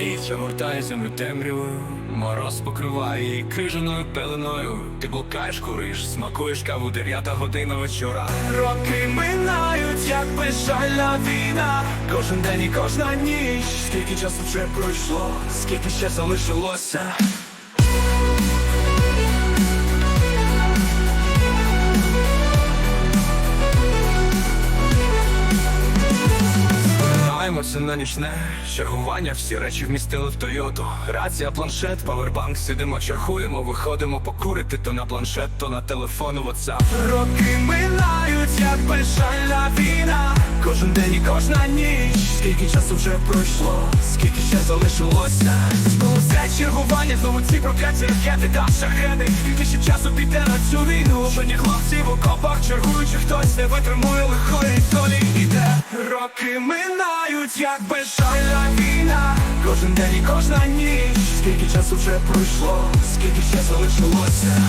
загортає землю темрявою, мороз покриває її крижаною пеленою. Ти блукаєш, куриш, смакуєш каву дев'ята година вечора. Роки минають, як безжальна війна. Кожен день і кожна ніч. Скільки часу вже пройшло, скільки ще залишилося. Сподіваємося на нічне чергування, всі речі вмістили в Тойоту. Рація, планшет, павербанк, сидимо, чергуємо, виходимо покурити то на планшет, то на телефон WhatsApp. Роки минають, як безжальна війна. Кожен день і кожна ніч. Скільки часу вже пройшло, скільки ще залишилося. Знову це чергування, знову ці прокляті ракети та шахеди. Скільки ще часу піде на цю війну? Мені хлопці в окопах чергуючи, хтось не витримує лихої долі іде. Роки минають, як безжальна війна. Кожен день і кожна ніч. Скільки часу вже пройшло, скільки ще залишилося.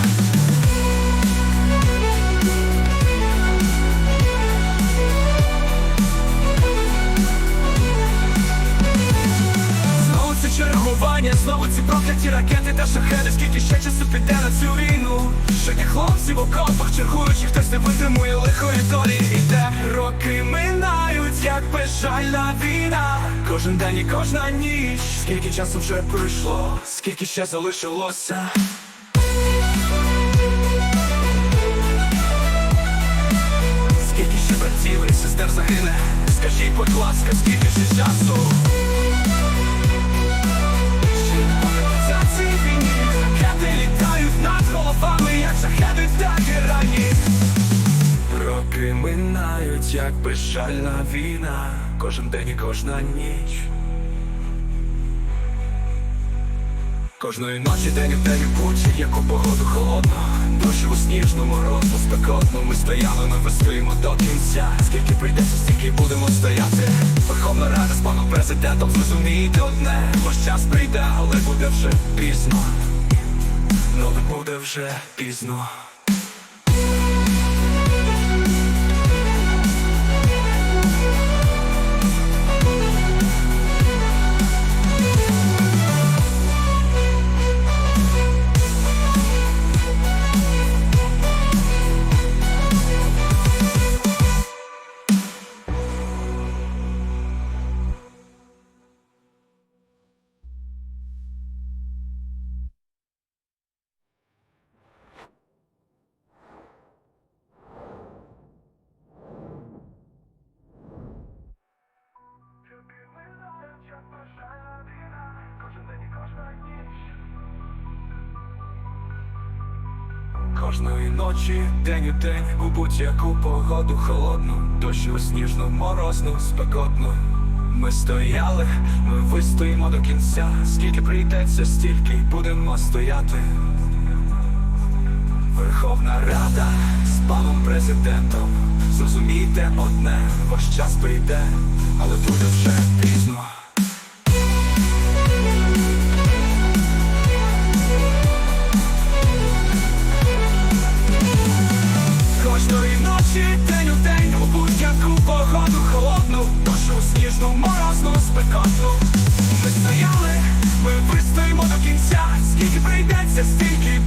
Знову це чергування, знову ці прокляті ракети та шахеди Скільки ще часу піде на цю війну Щодня хлопці в окопах чергуючи, хтось не витримує лихої долі. Іде роки минають, як безжальна війна? Кожен день і кожна ніч. Скільки часу вже пройшло, скільки ще залишилося? Скільки ще братів і сестер загине? Скажіть, будь ласка, скільки ще часу безжальна війна. Кожен день і кожна ніч. Кожної ночі день в день у кучі, як у погоду холодно. Дощ у сніжну, морозну, спекотну Ми стояли, ми вистоїмо до кінця. Скільки прийдеться, стільки будемо стояти. Верховна Рада з паном президентом зрозумієте одне. Ваш час прийде, але буде вже пізно. Ну буде вже пізно Кожної ночі, день у день, у будь-яку погоду холодну, дощу сніжну, морозну, спекотну. Ми стояли, ми вистоїмо до кінця. Скільки прийдеться, стільки будемо стояти. Верховна Рада з паном президентом. Зрозумійте одне, ваш час прийде, але буде вже. морозну спекоту Ми стояли, ми вистоїмо до кінця, скільки прийдеться, стільки